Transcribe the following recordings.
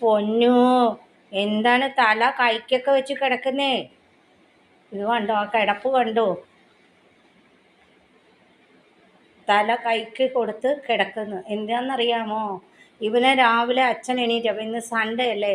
പൊന്നു. എന്താണ് തല കൈക്കൊക്കെ വെച്ച് കിടക്കുന്നേ? ഇത് കണ്ടോ ആ കിടപ്പ് കണ്ടോ? തല കൈക്ക് കൊടുത്ത് കിടക്കുന്നു. എന്താണെന്നറിയാമോ ഇവനെ രാവിലെ അച്ഛൻ എണീറ്റ് അപ്പം ഇന്ന് സൺഡേ അല്ലേ?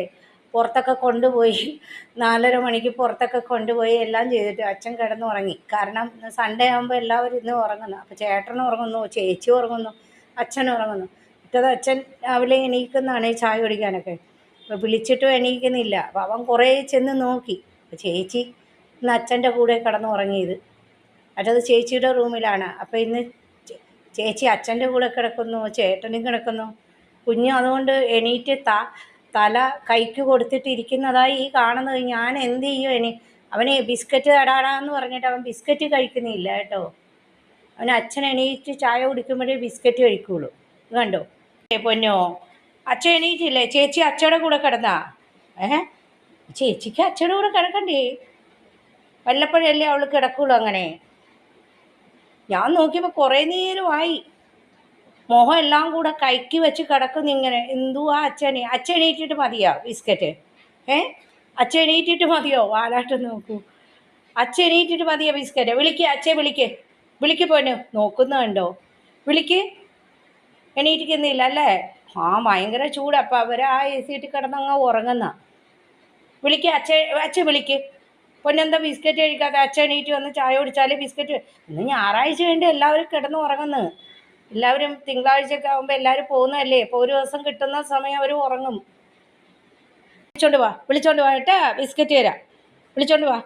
പുറത്തൊക്കെ കൊണ്ടുപോയി നാലര മണിക്ക് പുറത്തൊക്കെ കൊണ്ടുപോയി എല്ലാം ചെയ്തിട്ട് അച്ഛൻ കിടന്ന് ഉറങ്ങി കാരണം സൺഡേ ആകുമ്പോൾ എല്ലാവരും ഇന്ന് ഉറങ്ങുന്നു. അപ്പോൾ ചേട്ടൻ ഉറങ്ങുന്നു ചേച്ചി ഉറങ്ങുന്നു അച്ഛൻ ഉറങ്ങുന്നു. മറ്റത് അച്ഛൻ രാവിലെ എണീക്കുന്നതാണ് ചായ കുടിക്കാനൊക്കെ. അപ്പോൾ വിളിച്ചിട്ടും എണീക്കുന്നില്ല. അപ്പോൾ അവൻ കുറേ ചെന്ന് നോക്കി. അപ്പോൾ ചേച്ചി ഇന്ന് അച്ഛന്റെ കൂടെ കിടന്ന് ഉറങ്ങിയത്. മറ്റത് ചേച്ചിയുടെ റൂമിലാണ്. അപ്പോൾ ഇന്ന് ചേച്ചി അച്ഛന്റെ കൂടെ കിടക്കുന്നു ചേട്ടനും കിടക്കുന്നു. കുഞ്ഞ് അതുകൊണ്ട് എണീറ്റ് ത തല കൈക്ക് കൊടുത്തിട്ട് ഇരിക്കുന്നതായി ഈ കാണുന്നത്. ഞാൻ എന്ത് ചെയ്യും എനി അവന് ബിസ്ക്കറ്റ് തടാടാന്ന് പറഞ്ഞിട്ട് അവൻ ബിസ്ക്കറ്റ് കഴിക്കുന്നില്ല കേട്ടോ. അവൻ അച്ഛൻ എണീറ്റ് ചായ കുടിക്കുമ്പോഴേ ബിസ്ക്കറ്റ് കഴിക്കുള്ളൂ. ഇത് കണ്ടോ? പൊന്നോ? അച്ഛൻ എണീറ്റില്ലേ? ചേച്ചി അച്ഛയുടെ കൂടെ കിടന്നാ? ഏ? ചേച്ചിക്ക് അച്ഛയുടെ കൂടെ കിടക്കണ്ടേ? വല്ലപ്പോഴല്ലേ അവൾ കിടക്കുള്ളൂ അങ്ങനെ. ഞാൻ നോക്കിയപ്പോൾ കുറേ നേരമായി. മുഖം എല്ലാം കൂടെ കൈക്ക് വെച്ച് കിടക്കുന്നു ഇങ്ങനെ. എന്തുവാ അച്ഛനെ? അച്ഛൻ എണീറ്റിട്ട് മതിയോ ബിസ്ക്കറ്റ്? ഏ? അച്ഛൻ എണീറ്റിട്ട് മതിയോ? വാലാട്ട് നോക്കൂ. അച്ഛൻ എണീറ്റിട്ട് മതിയോ ബിസ്ക്കറ്റ്? വിളിക്ക് അച്ഛൻ വിളിക്ക്. വിളിക്ക് പോനു നോക്കുന്നുണ്ടോ വിളിക്ക്. എണീറ്റിക്കുന്നില്ല അല്ലേ? ആ ഭയങ്കര ചൂട്. അപ്പം അവർ ആ എ സി ഇട്ട് കിടന്നങ്ങ് ഉറങ്ങുന്ന. വിളിക്ക് അച്ഛ അച്ഛൻ വിളിക്ക്. പൊന്നെന്താ ബിസ്ക്കറ്റ് കഴിക്കാതെ അച്ഛൻ എണീറ്റ് വന്ന് ചായ കുടിച്ചാൽ ബിസ്ക്കറ്റ് ഇന്ന് ഞായറാഴ്ച വേണ്ടി എല്ലാവരും കിടന്ന് ഉറങ്ങുന്നു. എല്ലാവരും തിങ്കളാഴ്ചയൊക്കെ ആകുമ്പോൾ എല്ലാവരും പോകുന്നതല്ലേ? ഇപ്പോൾ ഒരു ദിവസം കിട്ടുന്ന സമയം അവർ ഉറങ്ങും. വിളിച്ചോണ്ട് വാ വിളിച്ചോണ്ട് വാ കേട്ടാ. ബിസ്ക്കറ്റ് തരാം. വിളിച്ചോണ്ട് വാ.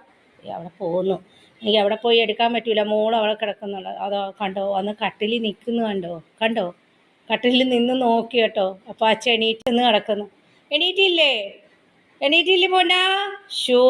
അവിടെ പോകുന്നു. എനിക്ക് അവിടെ പോയി എടുക്കാൻ പറ്റൂല. മോൾ അവിടെ കിടക്കുന്നുണ്ട്. അതോ കണ്ടോ? അന്ന് കട്ടിലിൽ നിൽക്കുന്നു കണ്ടോ? കണ്ടോ? കട്ടിലിൽ നിന്ന് നോക്കി കേട്ടോ. അപ്പോൾ അച്ഛൻ എണീറ്റ് നിന്ന് കിടക്കുന്നു. എണീറ്റില്ലേ? എണീറ്റില്ലേ പോന്നാ ഷോ